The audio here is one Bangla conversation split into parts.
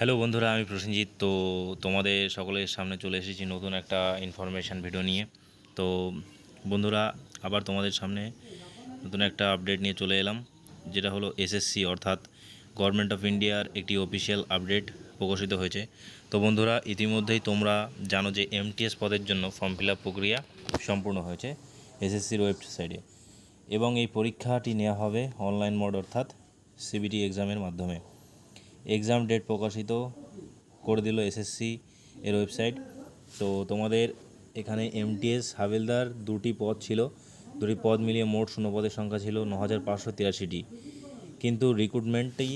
হ্যালো বন্ধুরা, আমি প্রসেনজিৎ। তো তোমাদের সকলের সামনে চলে এসেছি নতুন একটা ইনফরমেশান ভিডিও নিয়ে। তো বন্ধুরা, আবার তোমাদের সামনে নতুন একটা আপডেট নিয়ে চলে এলাম, যেটা হলো এসএসসি অর্থাৎ গভর্নমেন্ট অফ ইন্ডিয়ার একটি অফিসিয়াল আপডেট প্রকাশিত হয়েছে। তো বন্ধুরা, ইতিমধ্যেই তোমরা জানো যে এমটিএস পদের জন্য ফর্ম ফিল প্রক্রিয়া সম্পূর্ণ হয়েছে এসএসসির ওয়েবসাইটে এবং এই পরীক্ষাটি নেওয়া হবে অনলাইন মোড অর্থাৎ সিবিটি এক্সামের মাধ্যমে। এক্সাম ডেট প্রকাশিত করে দিল এসএসসি এর ওয়েবসাইট তো তোমাদের এখানে এমটিএস হাবিলদার দুটি পদ ছিল। দুটি পদ মিলিয়ে মোট শূন্য পদের সংখ্যা ছিল ন হাজার পাঁচশো তিরাশিটি। কিন্তু রিক্রুটমেন্টই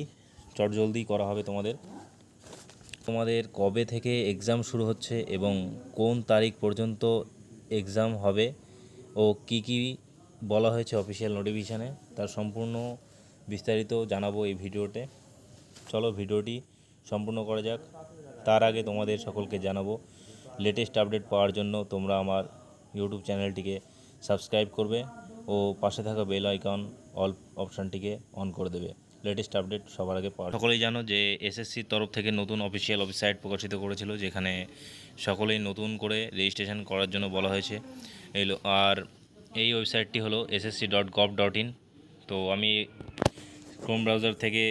চটজলদি করা হবে তোমাদের। তোমাদের কবে থেকে এক্সাম শুরু হচ্ছে এবং কোন তারিখ পর্যন্ত এক্সাম হবে ও কি কি বলা হয়েছে অফিসিয়াল নোটিফিকেশানে তার সম্পূর্ণ বিস্তারিত জানাব এই ভিডিওতে। চলো ভিডিওটি সম্পূর্ণ করা যাক। তার আগে তোমাদের সকলকে জানাব লেটেস্ট আপডেট পাওয়ার জন্য তোমরা আমার ইউটিউব চ্যানেলটিকে সাবস্ক্রাইব করবে ও পাশে থাকা বেল আইকন অল অপশানটিকে অন করে দেবে। লেটেস্ট আপডেট সবার আগে পাওয়া সকলেই জানো যে এসএসসির তরফ থেকে নতুন অফিসিয়াল ওয়েবসাইট প্রকাশিত করেছিল, যেখানে সকলেই নতুন করে রেজিস্ট্রেশন করার জন্য বলা হয়েছে। এই আর এই ওয়েবসাইটটি হলো SSC dot gov dot in তো আমি ক্রোম ব্রাউজার থেকে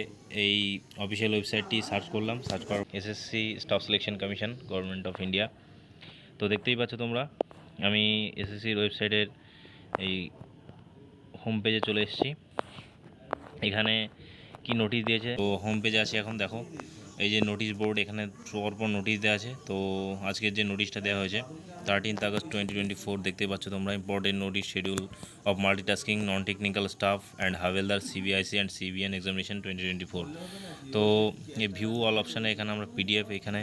এই অফিসিয়াল ওয়েবসাইটটি সার্চ করলাম সার্চ করার SSC staff selection commission government of India তো দেখতেই পাচ্ছ তোমরা, আমি এসএসসির ওয়েবসাইটের এই হোম পেজে চলে এসেছি। এখানে কি নোটিশ দিয়েছে? তো হোম পেজে আছে এখন, দেখো। এই যে নোটিশ বোর্ড এখানে পরপর নোটিশ দেওয়া আছে। তো আজকের যে নোটিশটা দেওয়া হয়েছে thirteenth August twenty twenty four দেখতে পাচ্ছ তোমরা important notice schedule of multitasking non technical staff and havildar CBIC and CBN examination twenty twenty four তো এই ভিউ অল অপশানে এখানে আমরা পিডিএফ এখানে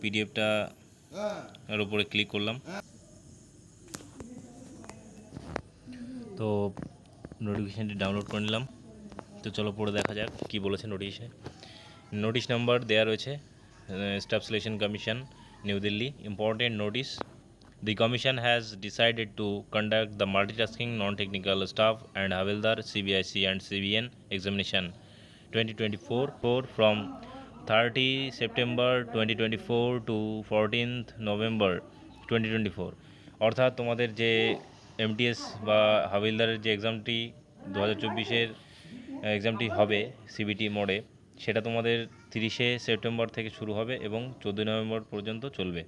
পিডিএফটা এর উপরে ক্লিক করলাম। তো নোটিফিকেশানটি ডাউনলোড করে নিলাম। তো চলো পড়ে দেখা যাক কী বলেছে নোটিশে নোটিশ নাম্বার দেওয়া রয়েছে staff selection commission New Delhi important notice the commission has decided to conduct the multi tasking non technical staff and havildar CBIC and CBN examination twenty twenty four four from thirty September twenty to fourteenth November twenty অর্থাৎ তোমাদের যে এমটিএস বা হাবিলদারের যে এক্সামটি দু হাজার চব্বিশের এক্সামটি হবে সিবিটি মোড়ে সেটা তোমাদের তিরিশে সেপ্টেম্বর থেকে শুরু হবে এবং চোদ্দোই নভেম্বর পর্যন্ত চলবে।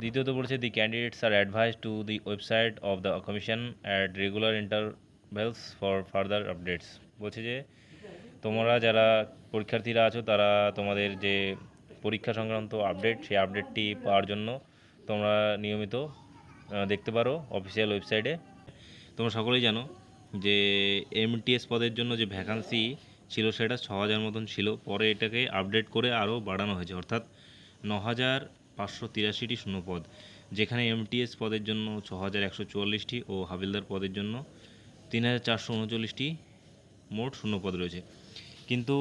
দ্বিতীয়ত বলেছে the candidates are advised to the website of the commission at regular intervals for further updates বলছে যে, তোমরা যারা পরীক্ষার্থীরা আছো, তারা তোমাদের যে পরীক্ষা সংক্রান্ত আপডেট, সেই আপডেটটি পাওয়ার জন্য তোমরা নিয়মিত দেখতে পারো অফিসিয়াল ওয়েবসাইটে তোমরা সকলেই জানো যে এমটিএস পদের জন্য যে ভ্যাকান্সি ছিল সেটা ছ হাজার মতন ছিল। পরে এটাকে আপডেট করে আরও বাড়ানো হয়েছে। অর্থাৎ ন হাজার পাঁচশো তিরাশিটি শূন্য পদ যেখানে এমটিএস পদের জন্য ছ হাজার একশো চুয়াল্লিশটি ও হাবিলদার পদের জন্য তিন হাজার চারশো উনচল্লিশটি মোট শূন্য পদ রয়েছে। কিন্তু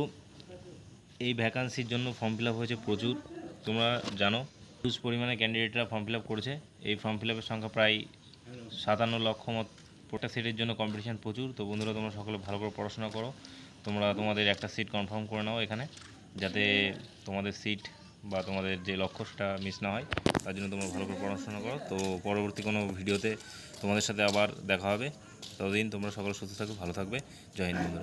এই ভ্যাকান্সির জন্য ফর্ম ফিল আপ হয়েছে প্রচুর। তোমরা জানো হিউজ পরিমাণে ক্যান্ডিডেটরা ফর্ম ফিল আপ করেছে। এই ফর্ম ফিল আপের সংখ্যা প্রায় সাতান্ন লক্ষ মত, প্রত্যেক সিটের জন্য কম্পিটিশান প্রচুর। তো বন্ধুরা, তোমরা সকলে ভালো করে পড়াশোনা করো। তোমরা তোমাদের একটা সিট কনফার্ম করে নাও এখানে, যাতে তোমাদের সিট বা তোমাদের যে লক্ষ্য সেটা মিস না হয়, তার জন্য তোমরা ভালো করে পড়াশোনা করো। তো পরবর্তী কোনো ভিডিওতে তোমাদের সাথে আবার দেখা হবে। ততদিন তোমরা সকলে সুস্থ থাকবে ভালো থাকবে। জয় হিন্দ বন্ধুরা।